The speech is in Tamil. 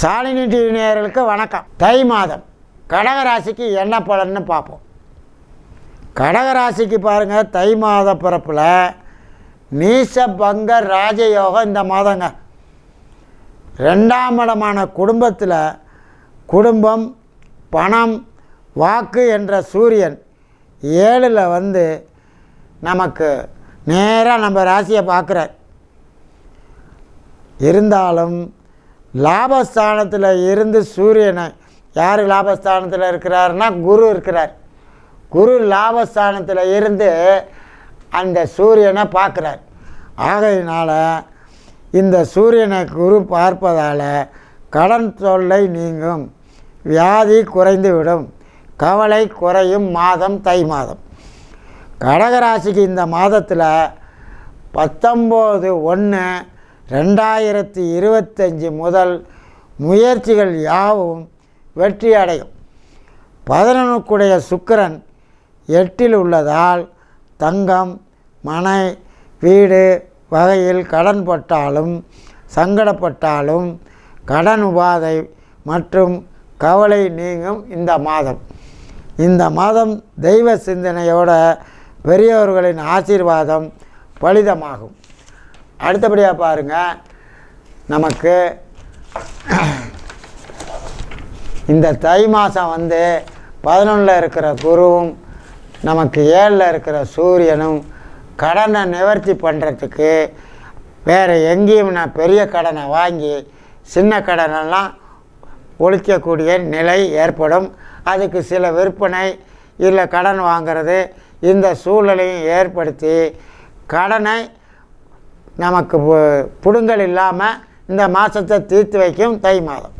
சாலினி டிவி நேயர்களுக்கு வணக்கம். தை மாதம் கடகராசிக்கு என்ன பலன்னு பார்ப்போம். கடகராசிக்கு பாருங்கள் தை மாத பிறப்பில் நீச பங்க ராஜயோகம் இந்த மாதங்க. ரெண்டாம் இடமான குடும்பத்தில் குடும்பம் பணம் வாக்கு என்ற சூரியன் ஏழில் வந்து நமக்கு நேராக நம்ம ராசியை பார்க்குறார். இருந்தாலும் லாபஸ்தானத்தில் இருந்து சூரியனை யார் லாபஸ்தானத்தில் இருக்கிறாருன்னா குரு இருக்கிறார். குரு லாபஸ்தானத்தில் இருந்து அந்த சூரியனை பார்க்குறார். ஆகையினால் இந்த சூரியனை குரு பார்ப்பதால் கடன் தொல்லை நீங்கும் வியாதி குறைந்துவிடும் கவலை குறையும் மாதம் தை மாதம். கடகராசிக்கு இந்த மாதத்தில் பத்தொம்போது ஒன்று ரெண்டாயிரத்தி இருபத்தஞ்சி முதல் முயற்சிகள் யாவும் வெற்றி அடையும். பதினொன்றுக்குடைய சுக்கிரன் எட்டில் உள்ளதால் தங்கம் மனை வீடு வகையில் கடன் பட்டாலும் சங்கடப்பட்டாலும் கடன் உபாதை மற்றும் கவலை நீங்கும் இந்த மாதம். இந்த மாதம் தெய்வ சிந்தனையோட பெரியவர்களின் ஆசீர்வாதம் பலிதமாகும். அடுத்தபடியாக பாருங்கள் நமக்கு இந்த தை மாதம் வந்து பதினொன்றில் இருக்கிற குருவும் நமக்கு ஏழில் இருக்கிற சூரியனும் கடனை நிவர்த்தி பண்ணுறதுக்கு வேறு எங்கேயும் நான் பெரிய கடனை வாங்கி சின்ன கடனெல்லாம் ஒழிக்கக்கூடிய நிலை ஏற்படும். அதுக்கு சில விற்பனை இல்லை கடன் வாங்கிறது இந்த சூழலையும் ஏற்படுத்தி கடனை நமக்கு பு- புடுங்கல் இல்லாமல் இந்த மாதத்தை தீர்த்து வைக்கும் தை மாதம்.